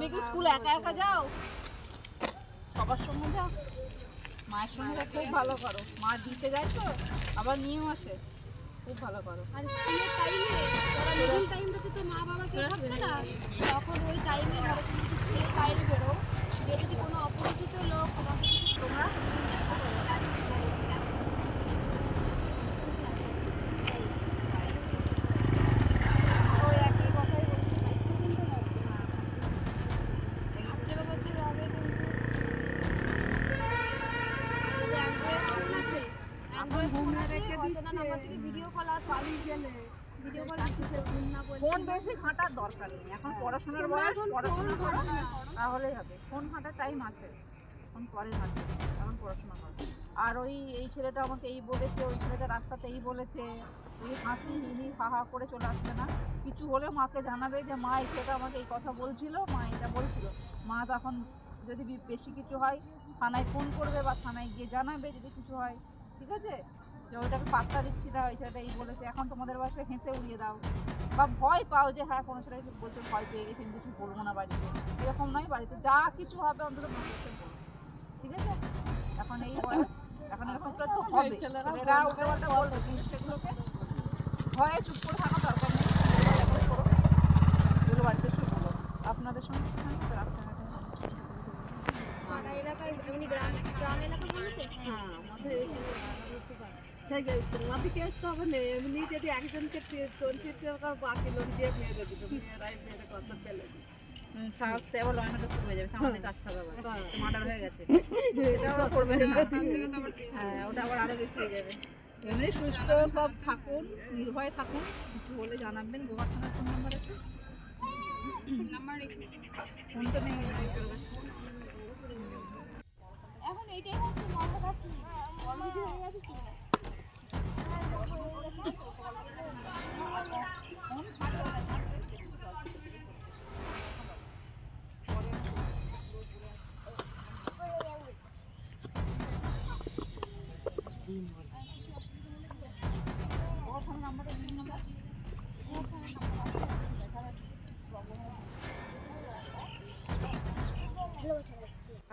তুমি কি স্কুল একা একা যাও? সবার সঙ্গে যাও। মায়ের সঙ্গে খুব ভালো করো। মা দিতে যায় তো, আবার নিয়েও আসে। খুব ভালো করো। আর স্কুলের টাইমে ওরা না, তখন ওই টাইমে বাইরে বেরো যে যদি কোনো অপরিচিত লোক তোমাকে কিছু তোমরা ওই একই কথাই বলছি একটু কিন্তু যাচ্ছে না আঠেরো বছর হবে কিন্তু অ্যান্ড্রয়েড ফোন আছে অচেনা নাম্বার থেকে ভিডিও কল আসে ভিডিও কল আসছে ফোন না বলে তাহলেই হবে ফোন পরে এখন পড়াশোনা আর ওই এই ছেলেটা আমাকে এই বলেছে ওই ছেলেটা রাস্তাতে এই বলেছে ওই হাসি হিহি হা হা করে চলে আসবে না কিছু হলে মাকে জানাবে যে মা এই ছেলেটা আমাকে এই কথা বলছিল মা এটা বলছিল মা তখন যদি বেশি কিছু হয় থানায় ফোন করবে বা থানায় গিয়ে জানাবে যদি কিছু হয় ঠিক আছে? যে ওইটাকে পাত্তা দিচ্ছি না ওই ছেলেটা এই বলেছে এখন তোমাদের বাসায় হেসে উড়িয়ে দাও। বা ভয় পাও যে হ্যাঁ কোনো ছেলে এসে বলছে ভয় পেয়ে গেছি আমি কিছু বলব না বাড়িতে। এরকম নয় বাড়িতে যা কিছু হবে অন্তত বলব ঠিক আছে? এখন এই এখন এরকম তো হবে। ছেলেরা উল্টো পাল্টা বলবে কিন্তু সেগুলোকে। ভয়ে চুপ করে থাকা দরকার নেই। এগুলো বাড়িতে আপনাদের সঙ্গে এলাকায় গ্রাম গ্রাম এলাকা বলেছে তোমাদেরকে আসতে হবে না এমনি যদি একজনকে বাকি লোক দিয়ে মেয়েরাই সে আবার যাবে আমাদের কাজ মার্ডার হয়ে। গেছে। এটা আবার করবে না। হ্যাঁ ওটা আবার আরও বেশি হয়ে যাবে। এমনি সুস্থ সব থাকুন নির্ভয়ে থাকুন। কিছু হলে জানাবেন গোবার থানার ফোন নাম্বার আছে।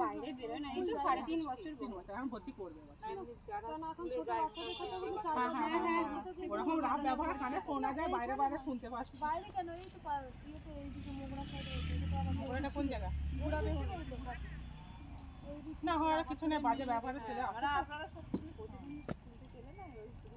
বাইরে না এই বাইরে শুনতে পাচ্ছি বাইরে কেন এই কোন জায়গা না হওয়ার কিছু নেই, বাজে ব্যবহারে চলে আসে। আপনারা আপনারা সত্যি প্রতিদিন স্কুলে গেলে না ওই শুধু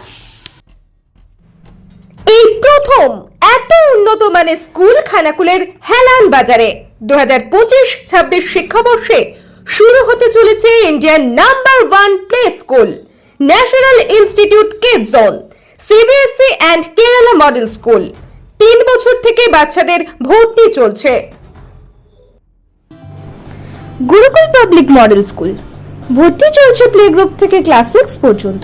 এই প্রথম এত উন্নত মানের স্কুল খানাকুলের হেলান বাজারে। দু হাজার পঁচিশ, ছাব্বিশ শিক্ষাবর্ষে শুরু হতে চলেছে Indian number one play school, national institute kid zone CBSE and Kerala model school. তিন বছর থেকে বাচ্চাদের ভর্তি চলছে। গুরুকুল পাবলিক মডেল স্কুল, ভর্তি চলছে প্লে গ্রুপ থেকে ক্লাস সিক্স পর্যন্ত।